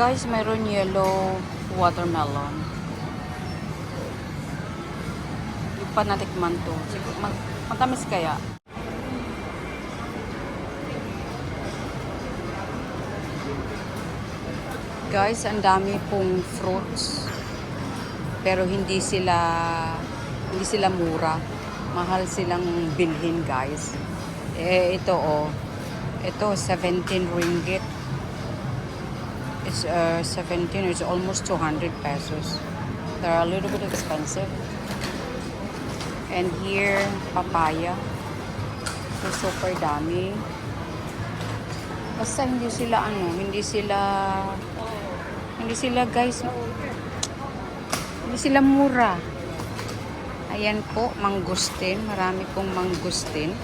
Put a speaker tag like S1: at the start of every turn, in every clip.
S1: guys, mayroon yellow watermelon. Hindi pa natikman to. Siguro, mag matamis kaya. Guys, ang dami pong fruits. Pero hindi sila hindi sila mura. Mahal silang bilhin, guys. Eh, ito oh. Ito, 17 ringgit. It's uh, 17, it's almost 200 pesos. They're a little bit expensive. And here, papaya. So, super dami. Basta hindi sila ano, hindi sila, hindi sila guys, hindi sila mura. Ayan po, mangustin. Marami pong mangustin.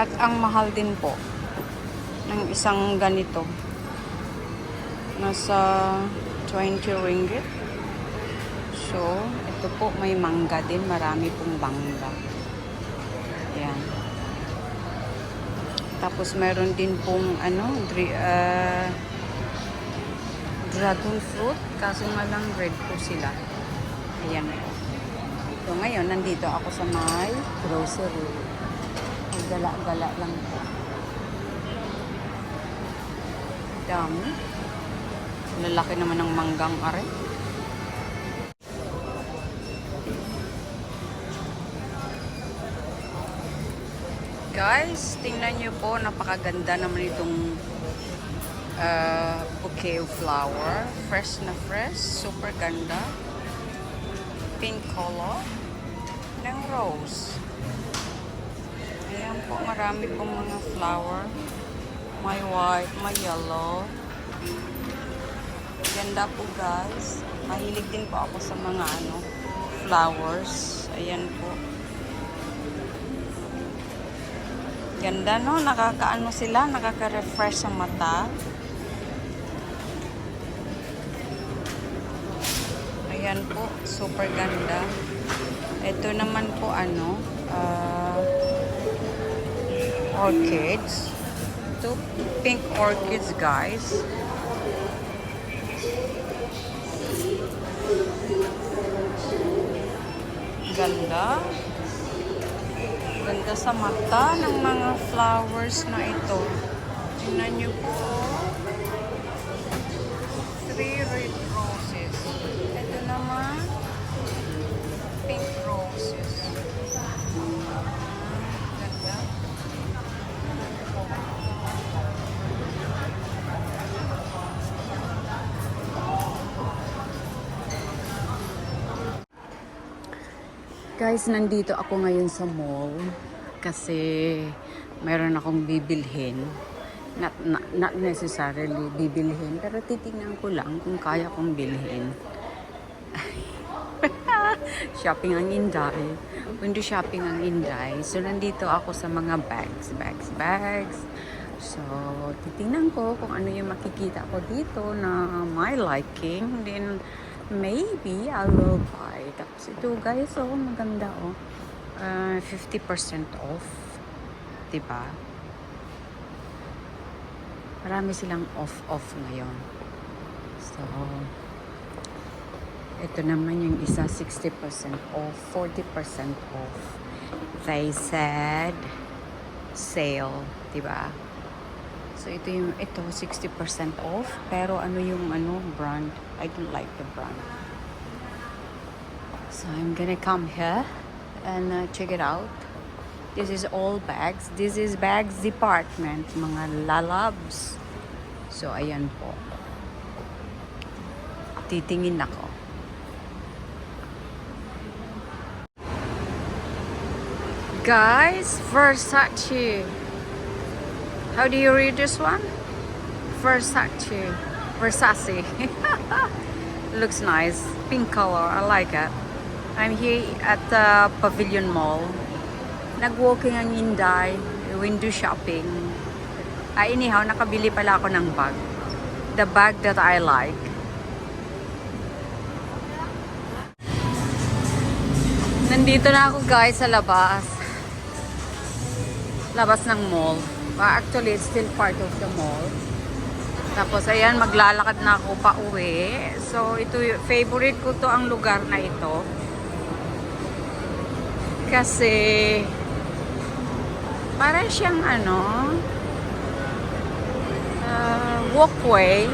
S1: At ang mahal din po ng isang ganito. Nasa 20 ringgit. So, ito po may mangga din. Marami pong mangga. Ayan. Tapos meron din pong ano, dri, ah, dragon fruit. Kaso nga lang red po sila. Ayan po. So ngayon, nandito ako sa may grocery. Gala-gala lang po. Dami. Lalaki naman ng manggang are. Guys, tingnan nyo po, napakaganda naman itong uh, bouquet of flower. Fresh na fresh, super ganda. Pink color ng rose. Ayan po, marami pong mga flower. May white, may yellow. Ganda po guys. Mahilig din po ako sa mga ano, flowers. Ayan po. Ganda no, nakakaano sila, nakaka-refresh sa mata. Ayan po, super ganda. Ito naman po ano, ah, orchids. Ito, pink orchids guys. Ganda. Ganda sa mata ng mga flowers na ito. Tingnan niyo po. Guys, nandito ako ngayon sa mall kasi meron akong bibilhin. Not, not, not necessarily bibilhin, pero titingnan ko lang kung kaya kong bilhin. shopping ang Inday. Window shopping ang Inday. So, nandito ako sa mga bags, bags, bags. So, titingnan ko kung ano yung makikita ko dito na my liking. Then, maybe I will buy. Tapos ito guys, oh, maganda oh. Uh, 50% off. Diba? Marami silang off-off ngayon. So, ito naman yung isa 60% off, 40% off. They said sale, 'di ba? So ito yung ito 60% off, pero ano yung ano brand? I don't like the brand. So I'm gonna come here and uh, check it out. This is all bags. This is bags department, mga lalabs. So ayan po. Titingin ako. Guys, Versace. How do you read this one? Versace. Versace. Looks nice. Pink color. I like it. I'm here at the Pavilion Mall. Nag-walking ang Inday. Window shopping. Ah, anyhow, nakabili pala ako ng bag. The bag that I like. Nandito na ako guys sa labas. Labas ng mall. But actually, it's still part of the mall. Tapos, ayan, maglalakad na ako pa uwi. So, ito, favorite ko to ang lugar na ito. Kasi, para siyang ano, uh, walkway.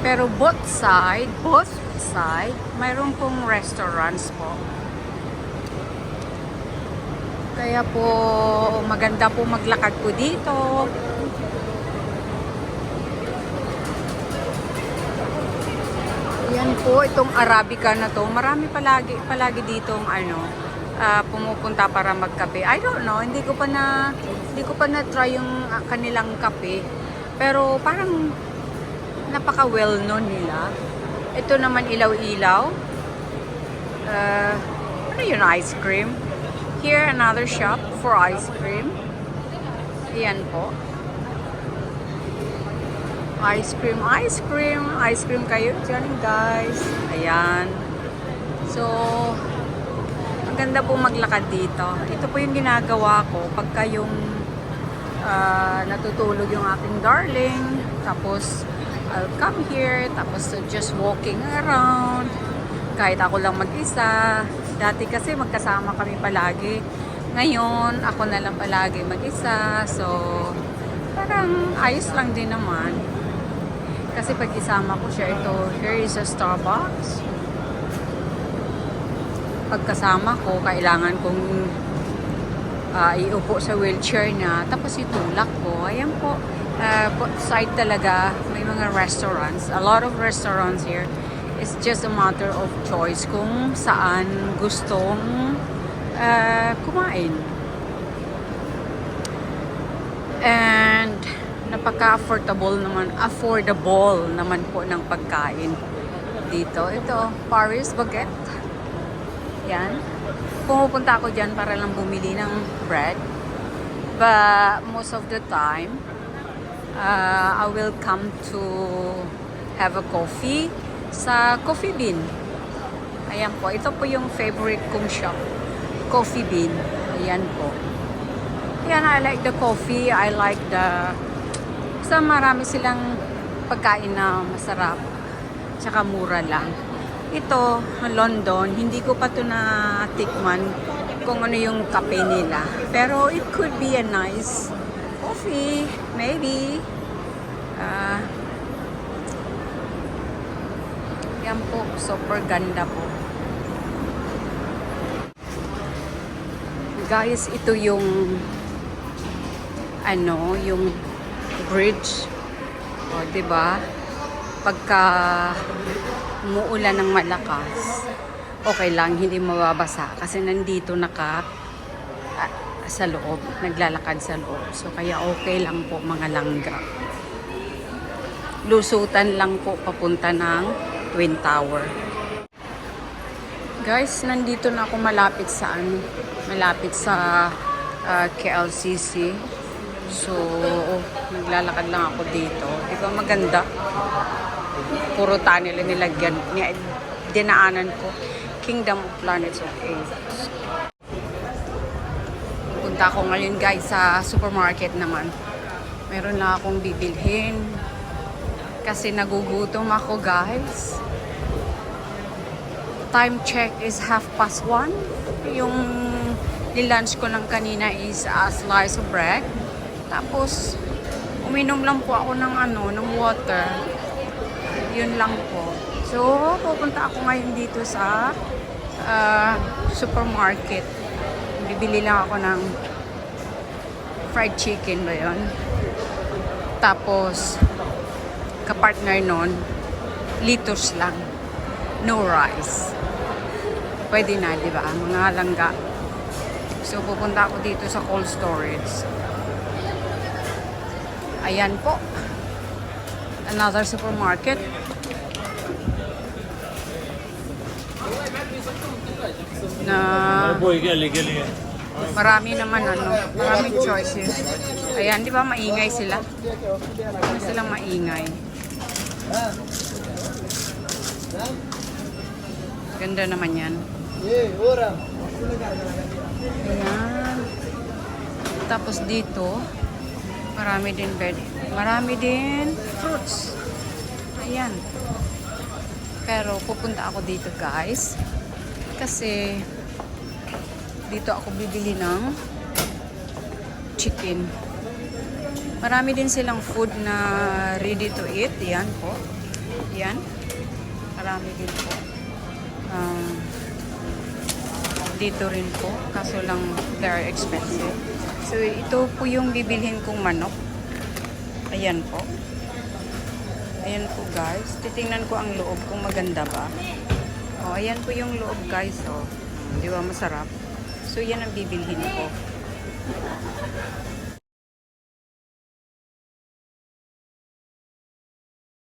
S1: Pero both side, both side, mayroon pong restaurants po. Kaya po, maganda po maglakad po dito. Yan po, itong Arabica na to. Marami palagi, palagi ditong ano, ah, pumupunta para magkape. I don't know, hindi ko pa na, hindi ko pa na try yung ah, kanilang kape. Pero parang napaka well known nila. Ito naman ilaw-ilaw. Uh, ano yun, ice cream? Here, another shop for ice cream. Ayan po. Ice cream, ice cream, ice cream kayo dyan guys. Ayan. So, ang ganda po maglakad dito. Ito po yung ginagawa ko pagka yung ah, natutulog yung aking darling. Tapos, I'll come here. Tapos, uh, just walking around. Kahit ako lang mag-isa. Dati kasi magkasama kami palagi. Ngayon, ako na lang palagi mag-isa. So, parang ayos lang din naman. Kasi pag isama ko siya, ito, here is a Starbucks. Pagkasama ko, kailangan kong ah, iupo sa wheelchair niya. Tapos itulak ko. Ayan po. Uh, side talaga, may mga restaurants. A lot of restaurants here. It's just a matter of choice kung saan gustong ah, kumain. And napaka-affordable naman, affordable naman po ng pagkain dito. Ito, Paris Baguette. Yan. Pumupunta ako dyan para lang bumili ng bread. But most of the time, uh, I will come to have a coffee sa Coffee Bean. Ayan po. Ito po yung favorite kong shop. Coffee Bean. Ayan po. Yan, I like the coffee. I like the... Sa marami silang pagkain na masarap. Tsaka mura lang. Ito, London, hindi ko pa to na tikman kung ano yung kape nila. Pero it could be a nice coffee. Maybe. Ah... yan po, super ganda po. Guys, ito yung ano, yung bridge. O, ba? Pagka umuulan ng malakas, okay lang, hindi mababasa kasi nandito naka ah, sa loob, naglalakad sa loob. So kaya okay lang po mga langga. Lusutan lang po papunta ng Twin Tower. Guys, nandito na ako malapit sa ano, malapit sa ah, KLCC. So, naglalakad lang ako dito. Di ba maganda? Puro tunnel nilagyan, ni, dinaanan ko. Kingdom of Planets of Apes. Punta ako ngayon guys sa supermarket naman. Meron na akong bibilhin. Kasi nagugutom ako guys. Time check is half past one. Yung lunch ko lang kanina is a slice of bread. Tapos, uminom lang po ako ng ano, ng water. Yun lang po. So, pupunta ako ngayon dito sa ah, supermarket. Bibili lang ako ng fried chicken ba yun? Tapos, kapartner nun, litos lang. No rice. Pwede na, di ba? Mga langga. So, pupunta ako dito sa cold storage. Ayan po. Another supermarket. Na marami naman ano, maraming choices. Ayan, di ba maingay sila? Silang maingay? Ganda naman yan. Ayan. Tapos dito, Marami din bed. Marami din fruits. Ayan. Pero pupunta ako dito guys. Kasi dito ako bibili ng chicken. Marami din silang food na ready to eat. Yan po. Yan. Marami din po. Um, dito rin po. Kaso lang, they are expensive. So, ito po yung bibilhin kong manok. Ayan po. Ayan po guys. Titingnan ko ang loob kung maganda ba. O, ayan po yung loob guys. O, di ba masarap? So, yan ang bibilhin ko.